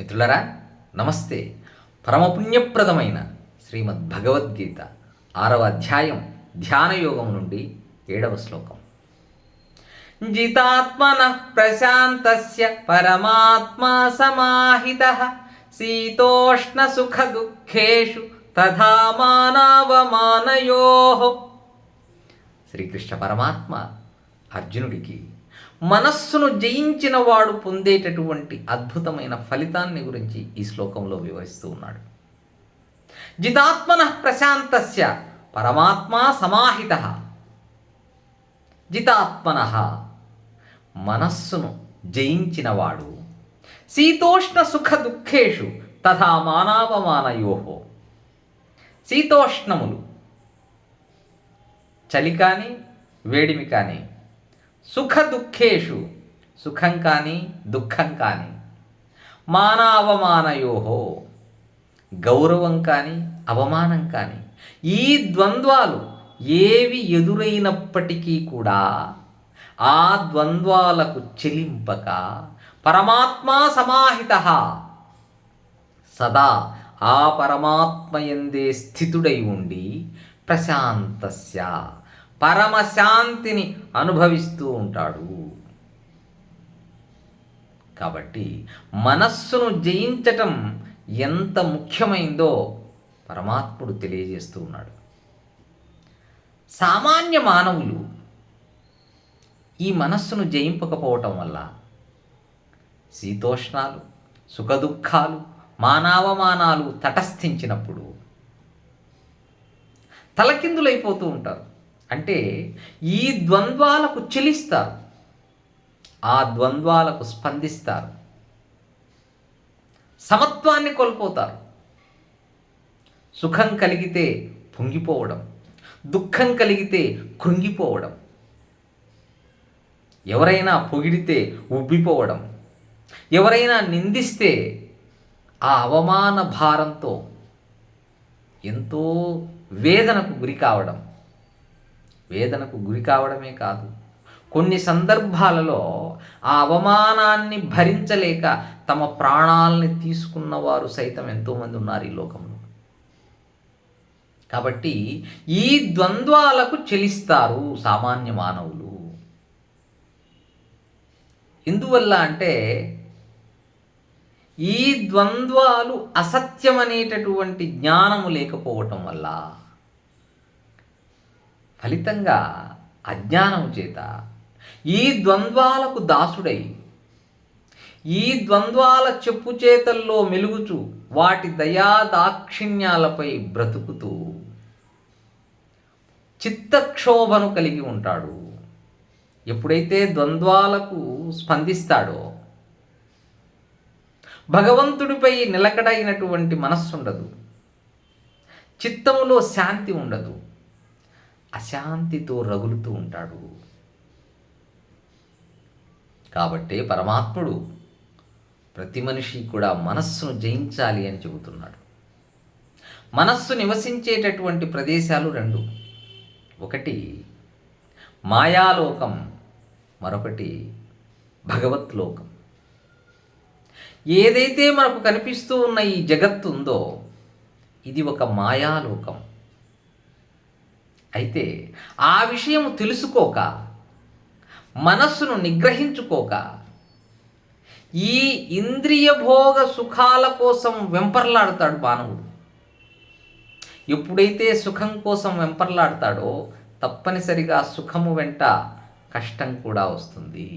మిత్రులరా నమస్తే. పరమపుణ్యప్రదమైన శ్రీమద్ భగవద్గీత ఆరవ అధ్యాయం ధ్యానయోగం నుండి ఏడవ శ్లోకం. జితాత్మన ప్రశాంతస్య పరమాత్మా సమాహిత శీతోష్ణ సుఖ దుఃఖేషు తథా మానవమానయో. శ్రీకృష్ణ పరమాత్మ అర్జునుడికి మనస్సును జయించిన వాడు పొందేటటువంటి అద్భుతమైన ఫలితాన్ని గురించి ఈ శ్లోకంలో వివరిస్తూ ఉన్నాడు. జితాత్మన ప్రశాంతస్య పరమాత్మా సమాహిత. జితాత్మన మనస్సును జయించినవాడు శీతోష్ణ సుఖ దుఃఖేషు తథా మానావమానయోహో శీతోష్ణములు చలి కానీ వేడిమి కానీ సుఖ దుఃఖేషు సుఖం కానీ దుఃఖం కానీ. మానావమానయోహో గౌరవం కానీ అవమానం కానీ. ఈ ద్వంద్వాలు ఏవి ఎదురైనప్పటికీ కూడా ఆ ద్వంద్వాలకు చెలింపక పరమాత్మా సమాహిత. సదా ఆ పరమాత్మయందే స్థితుడై ఉండి ప్రశాంతస్య పరమశాంతిని అనుభవిస్తూ ఉంటాడు. కాబట్టి మనస్సును జయించటం ఎంత ముఖ్యమైందో పరమాత్ముడు తెలియజేస్తూ ఉన్నాడు. సామాన్య మానవులు ఈ మనస్సును జయింపకపోవటం వల్ల శీతోష్ణాలు సుఖదుఖాలు మానవమానాలు తటస్థించినప్పుడు తలకిందులైపోతూ ఉంటారు. అంటే ఈ ద్వంద్వాలకు చెలిస్తారు. ఆ ద్వంద్వాలకు స్పందిస్తారు. సమత్వాన్ని కోల్పోతారు. సుఖం కలిగితే పొంగిపోవడం దుఃఖం కలిగితే కృంగిపోవడం ఎవరైనా పొగిడితే ఉబ్బిపోవడం ఎవరైనా నిందిస్తే ఆ అవమాన భారంతో ఎంతో వేదనకు గురి కావడం వేదనకు గురి కావడమే కాదు. కొన్ని సందర్భాలలో ఆ అవమానాన్ని భరించలేక తమ ప్రాణాలని తీసుకున్నవారు సైతం ఎంతోమంది ఉన్నారు ఈ లోకంలో. కాబట్టి ఈ ద్వంద్వాలకు చెలిస్తారు సామాన్య మానవులు. ఎందువల్ల అంటే ఈ ద్వంద్వాలు అసత్యమనేటటువంటి జ్ఞానము లేకపోవటం వల్ల ఫలితంగా అజ్ఞానం చేత ఈ ద్వంద్వాలకు దాసుడై ఈ ద్వంద్వాల చెప్పు చేతల్లో మెలుగుచు వాటి దయా దాక్షిణ్యాలపై బ్రతుకుతూ చిత్తక్షోభను కలిగి ఉంటాడు. ఎప్పుడైతే ద్వంద్వాలకు స్పందిస్తాడో భగవంతుడిపై నిలకడైనటువంటి మనస్సు ఉండదు చిత్తములో శాంతి ఉండదు. అశాంతితో రగులుతూ ఉంటాడు. కాబట్టే పరమాత్ముడు ప్రతి మనిషి కూడా మనస్సును జయించాలి అని చెబుతున్నాడు. మనస్సు నివసించేటటువంటి ప్రదేశాలు రెండు. ఒకటి మాయాలోకం మరొకటి భగవత్లోకం. ఏదైతే మనకు కనిపిస్తూ ఉన్న ఈ జగత్తు ఉందో ఇది ఒక మాయాలోకం. అయితే ఆ విషయం తెలుసుకోక మనస్సును నిగ్రహించుకోక ఈ ఇంద్రియ భోగ సుఖాల కోసం వెంపర్లాడతాడు మానవుడు. ఎప్పుడైతే సుఖం కోసం వెంపర్లాడతాడో తప్పనిసరిగా సుఖము వెంట కష్టం కూడా వస్తుంది.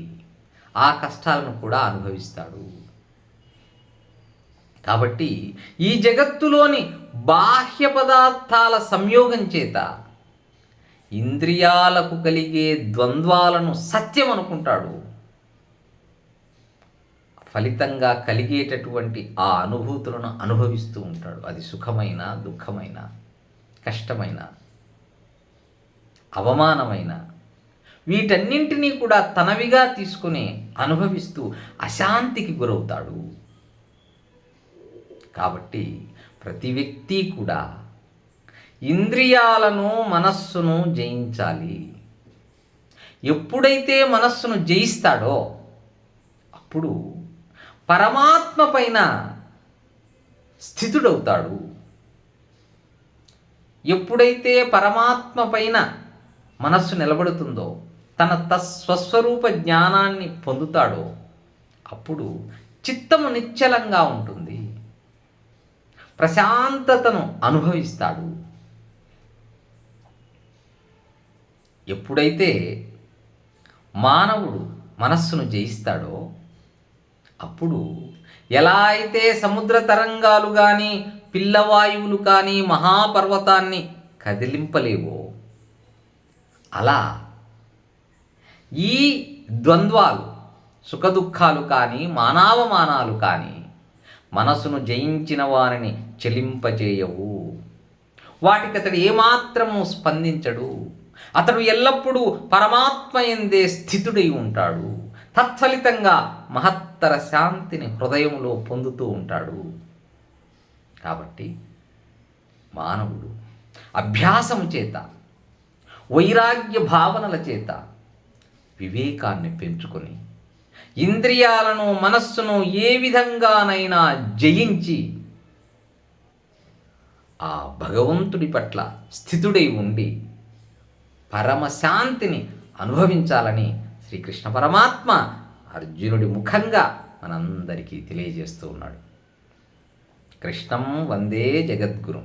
ఆ కష్టాలను కూడా అనుభవిస్తాడు. కాబట్టి ఈ జగత్తులోని బాహ్య పదార్థాల సంయోగం చేత ఇంద్రియాలకు కలిగే ద్వంద్వాలను సత్యం అనుకుంటాడు. ఫలితంగా కలిగేటటువంటి ఆ అనుభూతులను అనుభవిస్తూ ఉంటాడు. అది సుఖమైన దుఃఖమైన కష్టమైన అవమానమైన వీటన్నింటినీ కూడా తనవిగా తీసుకుని అనుభవిస్తూ అశాంతికి గురవుతాడు. కాబట్టి ప్రతి వ్యక్తి కూడా ఇంద్రియాలను మనస్సును జయించాలి. ఎప్పుడైతే మనస్సును జయిస్తాడో అప్పుడు పరమాత్మ పైన స్థితుడవుతాడు. ఎప్పుడైతే పరమాత్మ పైన మనస్సు నిలబడుతుందో తన తస్వస్వరూప జ్ఞానాన్ని పొందుతాడో అప్పుడు చిత్తము నిశ్చలంగా ఉంటుంది. ప్రశాంతతను అనుభవిస్తాడు. ఎప్పుడైతే మానవుడు మనస్సును జయిస్తాడో అప్పుడు ఎలా అయితే సముద్ర తరంగాలు కానీ పిల్లవాయువులు కానీ మహాపర్వతాన్ని కదిలింపలేవో అలా ఈ ద్వంద్వాలు సుఖదుఖాలు కానీ మానవమానాలు కానీ మనసును జయించిన వారిని చెలింపజేయవు. వాటికి అతడు ఏమాత్రము స్పందించడు. అతడు ఎల్లప్పుడూ పరమాత్మ ఎందే స్థితుడై ఉంటాడు. తత్ఫలితంగా మహత్తర శాంతిని హృదయంలో పొందుతూ ఉంటాడు. కాబట్టి మానవుడు అభ్యాసము చేత వైరాగ్య భావనల చేత వివేకాన్ని పెంచుకొని ఇంద్రియాలను మనస్సును ఏ విధంగానైనా జయించి ఆ భగవంతుడి పట్ల స్థితుడై ఉండి పరమశాంతిని అనుభవించాలని శ్రీకృష్ణ పరమాత్మ అర్జునుడి ముఖంగా మనందరికీ తెలియజేస్తూ ఉన్నాడు. కృష్ణం వందే జగద్గురు.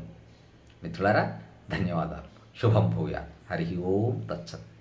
మిత్రులారా ధన్యవాదాలు. శుభం భూయ హరి ఓం తచ్చత్